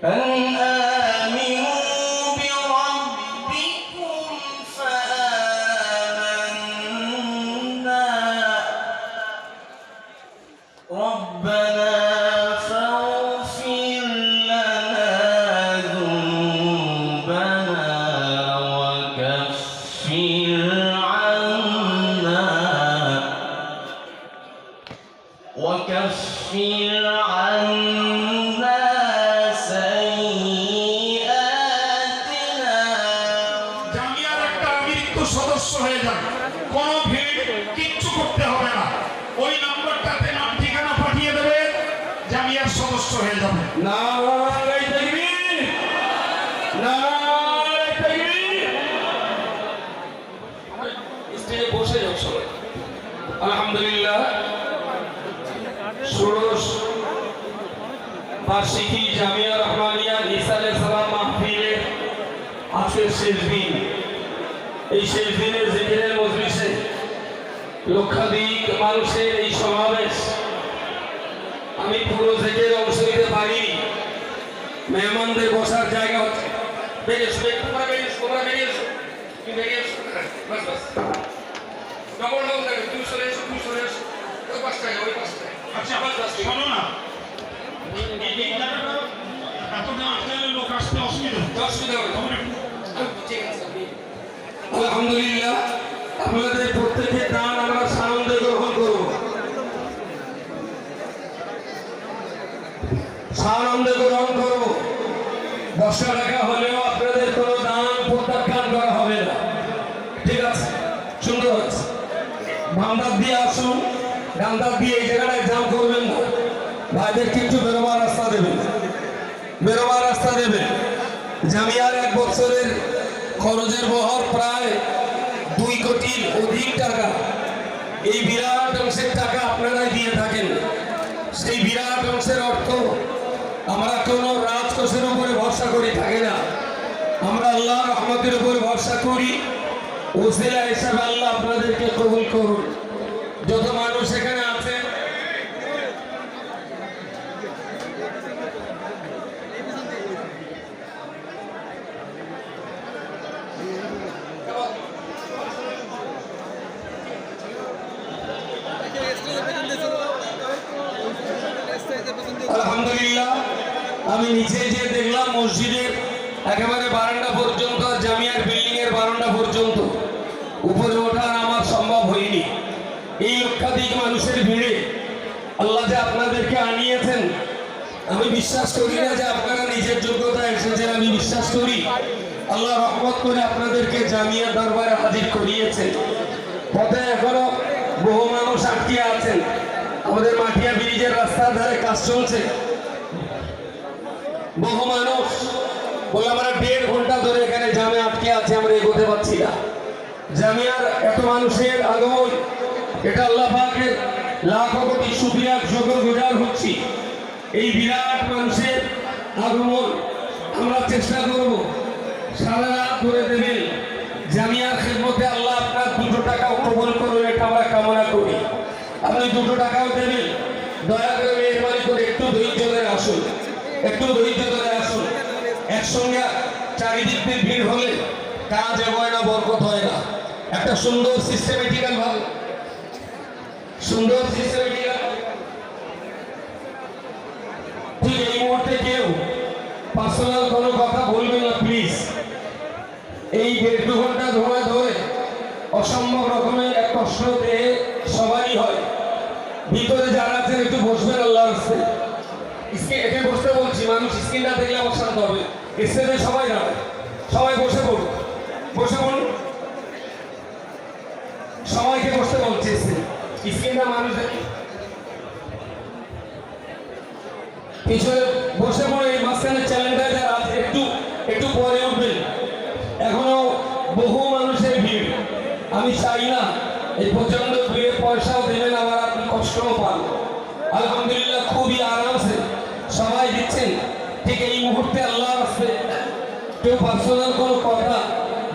诶 সদস্য হয়ে যান কোনো ভিড় কিচ্ছু করতে হবে না। ওই নম্বরটাতে নাম ঠিকানা পাঠিয়ে দেবে জামিয়ার সদস্য হয়ে যাবে। বসে যাও সবাই। আলহামদুলিল্লাহ। ষোড়শ বার্ষিকী জামিয়া রহমানিয়া নিসালে সালাম মাহফিলের আজকের শেষ দিন। এই শেষ দিনের জিকিরের মজলিসে লক্ষাধিক মানুষের এই সমাবেশ আমি পুরো জেকের অংশ নিতে পারিনি। মেহমানদের বসার জায়গা হচ্ছে। বেরিয়ে এসো তোমরা বেরিয়ে এসো তোমরা বেরিয়ে এসো তুমি বেরিয়ে এসো বাস বাস। নম্বর নম্বর দেখো তুমি সরে এসো তুমি সরে এসো। ওই পাশটায় ওই পাশটায়। আচ্ছা বাস বাস। শোনো না। আসলে লোক আসতে অসুবিধা। অসুবিধা হবে। ঠিক আছে আলহামদুলিল্লাহ, আপনাদের প্রত্যেকের দান আমরা সানন্দে গ্রহণ করব। সানন্দে গ্রহণ করব। দশটা টাকা হলেও আপনাদের কোনো দান প্রত্যাখ্যান করা হবে না। ঠিক আছে? সুন্দর হচ্ছে বান্দার দিয়ে আসুন ডান্দার দিয়ে এই জায়গাটায় জাম করবেন না। ভাইদের কিন্তু বেরোবার রাস্তা দেবেন বেরোবার রাস্তা দেবেন। জামিয়ার এক বছরের খরচের বহর প্রায় দুই কোটির অধিক টাকা। এই বিরাট অংশের টাকা আপনারাই দিয়ে থাকেন। সেই বিরাট অংশের অর্থ আমরা কোনো রাজকোষের উপরে ভরসা করি, থাকে না। আমরা আল্লাহ রহমতের উপর ভরসা করি। ওসিলা হিসাবে আল্লাহ আপনাদেরকে কবুল করুন। যত মানুষ এখানে আছেন আলহামদুলিল্লাহ আমি নিচে যে দেখলাম মসজিদের একেবারে বারান্দা পর্যন্ত জামিয়ার বিল্ডিং এর বারান্দা পর্যন্ত। উপরে ওঠার আমার সম্ভব হয়নি। এই লক্ষাধিক মানুষের ভিড়ে আল্লাহ যে আপনাদেরকে আনিয়েছেন, আমি বিশ্বাস করি না যে আপনারা নিজের যোগ্যতা এসেছেন, আমি বিশ্বাস করি আল্লাহ রহমত করে আপনাদেরকে জামিয়া দরবারে হাজির করিয়েছেন। পথে এখনও বহু মানুষ আটকে আছেন। আমাদের মাটিয়া ব্রিজের রাস্তার ধারে কাজ চলছে। বহু মানুষ বলে আমরা দেড় ঘণ্টা ধরে এখানে জামে আটকে আছে, আমরা এগোতে পারছি না। জামিয়ার এত মানুষের আগমন, এটা আল্লাহ লাখো কোটি সুক্রিয়া শুকর গুজার হচ্ছি। এই বিরাট মানুষের আগমন আমরা চেষ্টা করব। সারা রাত ধরে দেবেন, জামিয়ার খেদমতে আল্লাহ আপনার দুটো টাকাও কবল করুন, এটা আমরা কামনা করি। আপনি দুটো টাকাও দেবেন, দয়া করে মেহরবানি করে একটু ধৈর্য ধরে আসুন। একটু ধৈর্য ধরে আসুন। একসঙ্গে চারিদিক দিয়ে ভিড় হলে কাজ হয় না, বরকত হয় না। একটা সুন্দর সিস্টেমেটিক্যাল ভাবে। সুন্দর সিস্টেমেটিক্যাল এই মুহূর্তে কেউ পার্সোনাল কোনো কথা বলবেন না প্লিজ এই দেড় দু ঘণ্টা ধরে ধরে অসম্ভব রকমের এক কষ্ট দেহে সবারই হয় ভিতরে যারা আছেন একটু বসবেন আল্লাহ রাস্তে স্ক্রিন এখানে বসতে মানুষ স্ক্রিনটা দেখলে আমার শান্ত হবে স্টেজে সবাই যাবে সবাই বসে পড়ুন। বসে পড়ুন। সবাইকে বসতে বলছি স্ক্রিনটা মানুষ পিছনে বসে পড়ে মাঝখানে চ্যানেলটা যারা একটু একটু পরে উঠবেন। এখনও বহু মানুষের ভিড়। আমি চাই না এই প্রচণ্ড ভিড়ে পয়সাও দেবেন, আবার আপনি কষ্টও পান। আলহামদুলিল্লাহ, খুবই আরামসে সবাই দিচ্ছেন। ঠিক এই মুহূর্তে আল্লাহ আসবে কেউ পার্সোনাল কোনো কথা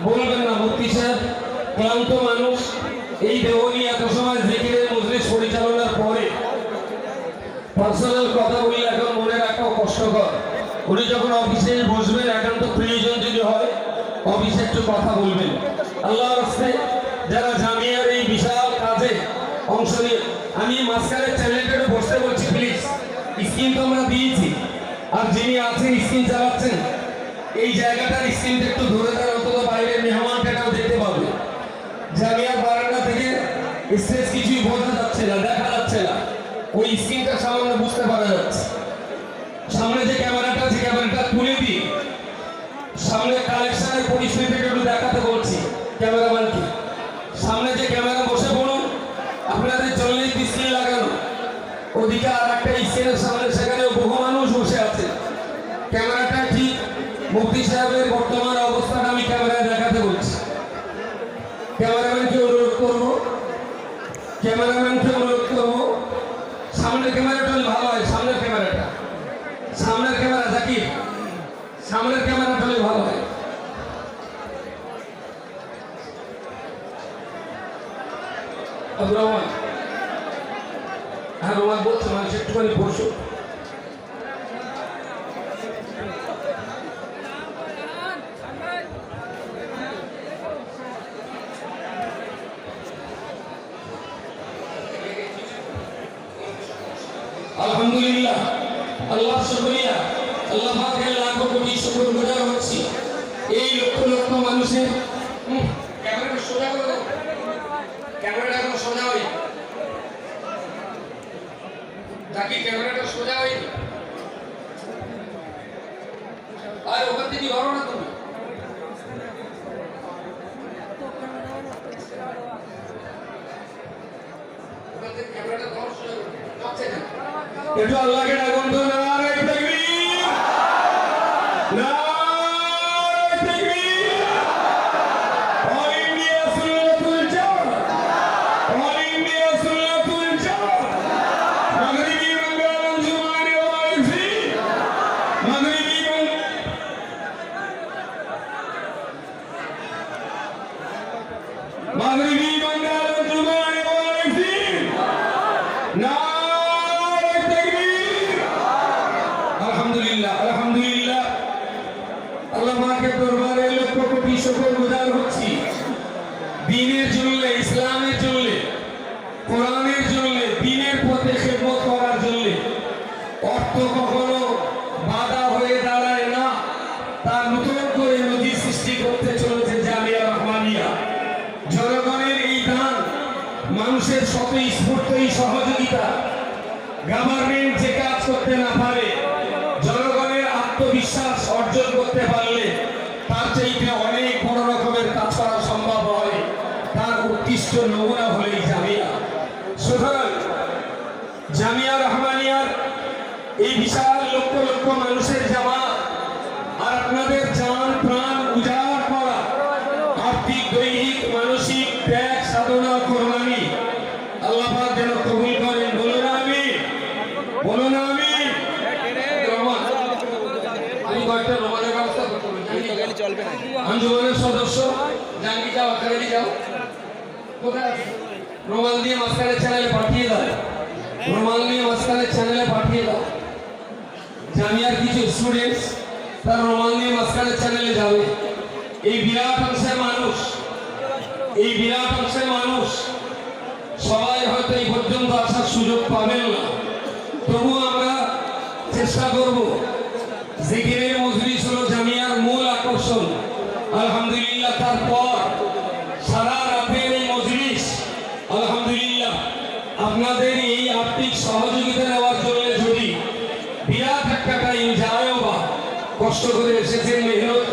বলবেন না মুক্তি সাহেব। ক্লান্ত মানুষ। এই দেবনী এত সময় জিকিরের মজলিস পরিচালনার পরে পার্সোনাল কথা বললে এখন মনে রাখাও কষ্টকর। উনি যখন অফিসে বসবেন একান্ত প্রয়োজন যদি হয়, অফিসে একটু কথা বলবেন। আল্লাহ রাস্তে যারা জামিয়ার এই বিশাল কাজে অংশ নিয়ে আমি মাঝখানে চ্যানেলটা বসতে বলছি প্লিজ স্কিম তো আমরা দিয়েছি। আর যিনি আছেন, স্ক্রিন চালাচ্ছেন, এই জায়গাটার স্ক্রিনটা একটু ধরে দেন অন্তত বাইরের মেহমানটাও দেখতে পাবে। জামিয়ার বারান্দা থেকে স্টেজ কিছুই বোঝা যাচ্ছে না, দেখা যাচ্ছে না। ওই স্ক্রিনটা সামান্য বুঝতে পারা যাচ্ছে। সামনে যে ক্যামেরাটা আছে, ক্যামেরাটা তুলে দিই সামনে কালেকশনের পরিস্থিতিটা একটু দেখাতে বলছি ক্যামেরাম্যানকে। সামনে যে ক্যামেরা বসে পড়ুন, আপনাদের জন্যই স্ক্রিন লাগানো। ওদিকে আর একটা স্ক্রিনের সামনে সেখানে বহু মানুষ বসে আছে ক্যামেরাটা ঠিক মুফতি সাহেবের বর্তমান অবস্থাটা আমি ক্যামেরায় দেখাতে বলছি ক্যামেরাম্যানকে অনুরোধ করব করব সামনের ক্যামেরাটা ভালো সামনের ক্যামেরাটা সামনের ক্যামেরা জাকির, সামনের ক্যামেরাটা হলে ভালো হয়। হ্যাঁ বলছে, মানুষ একটুখানি বসো আলহামদুলিল্লাহ আল্লাহ শুকরিয়া। আল্লাহ পাকের লাখ কোটি শুকর গুজার হচ্ছি এই লক্ষ লক্ষ মানুষের ক্যামেরাটা সোজা করে ক্যামেরাটা এখন সোজা হয়নি। নাকি ক্যামেরাটা সোজা হয়নি? আর, ওখান থেকে ধরো না তুমি। না। একটু আল্লাহকে ডাকুন তো নারায় কখনো মানুষের জামা আর আপনাদের জান, প্রাণ উজাড় করা। আর্থিক, দৈহিক, মানসিক ত্যাগ, সাধনা, কোরবানি। আল্লাহ যেন কবুল করেন। আমি বলুন আমি আমি বলি। না আঞ্জুমানের সদস্য। জাঙ্গি যাও আকারে যাও। কোথায় রুমাল দিয়ে মাঝখানে চ্যানেলে পাঠিয়ে দাও। রুমাল দিয়ে মাঝখানে চ্যানেলে পাঠিয়ে দাও। জামিয়ার কিছু স্টুডেন্টস তার রোমান দিয়ে মাঝখানে চ্যানেলে যাবে। এই বিরাট অংশের মানুষ, এই বিরাট অংশের মানুষ সবাই হয়তো এই পর্যন্ত আসার সুযোগ পাবেন না। তবুও আমরা চেষ্টা করব জিকিরের মজলিস হলো জামিয়ার মূল আকর্ষণ আলহামদুলিল্লাহ তারপর সারা রাতের এই মজলিস আলহামদুলিল্লাহ আপনাদের এই আর্থিক সহযোগিতা নেওয়ার জন্য যদি বিরাট একটা টাইম যায়ও বা কষ্ট করে এসেছেন মেহনত